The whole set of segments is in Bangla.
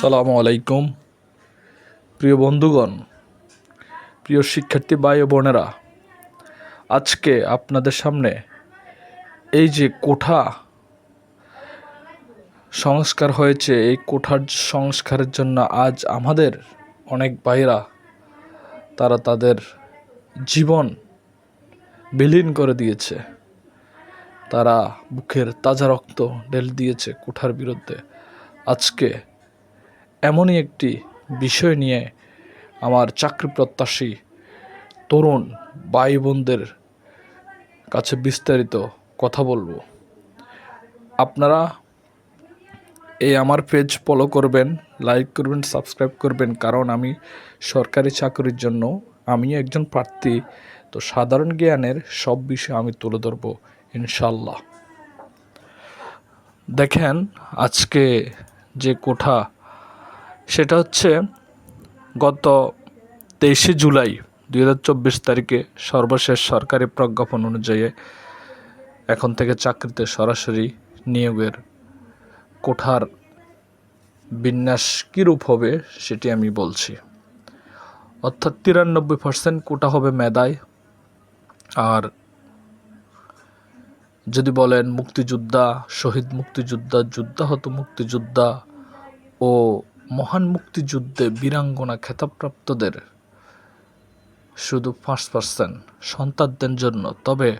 সালামু আলাইকুম। প্রিয় বন্ধুগণ, প্রিয় শিক্ষার্থী ভাই ও বোনেরা, আজকে আপনাদের সামনে এই যে কোঠা সংস্কার হয়েছে, এই কোঠার সংস্কারের জন্য আজ আমাদের অনেক ভাইরা তারা তাদের জীবন বিলীন করে দিয়েছে। তারা বুকের তাজা রক্ত ঢেলে দিয়েছে কোঠার বিরুদ্ধে। আজকে এমনই একটি বিষয় নিয়ে আমার চাকরি প্রত্যাশী তরুণ ভাই বোনদের কাছে বিস্তারিত কথা বলব। আপনারা এই আমার পেজ ফলো করবেন লাইক করবেন সাবস্ক্রাইব করবেন, কারণ আমি সরকারি চাকরির জন্য আমি একজন প্রার্থী। তো সাধারণ জ্ঞানের সব বিষয় আমি তুলে ধরবো ইনশাল্লাহ দেখেন, আজকে যে কোঠা সেটা হচ্ছে গত তেইশে জুলাই দুই হাজার চব্বিশ তারিখে সর্বশেষ সরকারি প্রজ্ঞাপন অনুযায়ী এখন থেকে চাকরিতে সরাসরি নিয়োগের কোঠার বিন্যাস কীরূপ হবে সেটি আমি বলছি। অর্থাৎ তিরানব্বই পার্সেন্ট কোটা হবে মেধায়। আর যদি বলেন মুক্তিযোদ্ধা, শহীদ মুক্তিযোদ্ধা, যুদ্ধাহত মুক্তিযোদ্ধা ও মহান মুক্তিযুদ্ধে বীরাঙ্গনা খেতাবপ্রাপ্তদের শুধু পাঁচ পার্সেন্ট সন্তানদের জন্য, তবে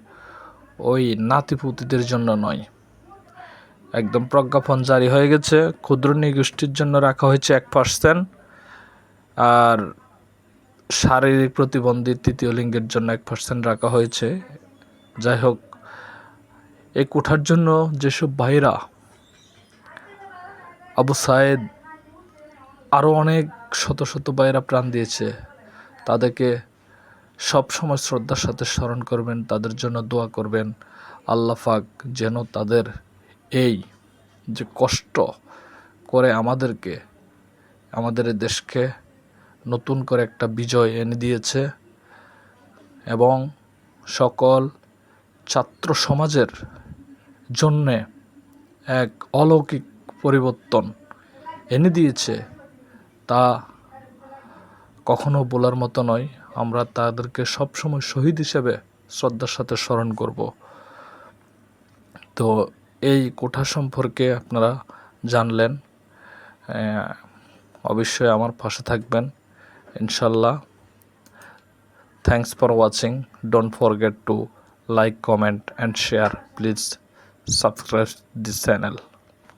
ওই নাতিপুতিদের জন্য নয়। একদম প্রজ্ঞাপন জারি হয়ে গেছে, ক্ষুদ্র নৃগোষ্ঠীর জন্য রাখা হয়েছে এক পার্সেন্ট আর শারীরিক প্রতিবন্ধী তৃতীয় লিঙ্গের জন্য এক পার্সেন্ট রাখা হয়েছে। যাই হোক, এই কোঠার জন্য যেসব ভাইরা আবু সায়েদ আরও অনেক শত শত ভাইরা প্রাণ দিয়েছে। তাদেরকে সব সময় শ্রদ্ধার সাথে স্মরণ করবেন, তাদের জন্য দোয়া করবেন। আল্লাহ পাক যেন তাদের এই যে কষ্ট করে আমাদেরকে, আমাদের দেশকে নতুন করে একটা বিজয় এনে দিয়েছে এবং সকল ছাত্র সমাজের জন্যে এক অলৌকিক পরিবর্তন এনে দিয়েছে। তা কখনো বলার মতো নয়। আমরা তাদেরকে সবসময় শহীদ হিসেবে শ্রদ্ধার সাথে স্মরণ করব। তো এই কোঠা সম্পর্কে আপনারা জানলেন। অবশ্যই আমার পাশে থাকবেন। ইনশাল্লাহ। Thanks for watching don't forget to like comment and share please subscribe this channel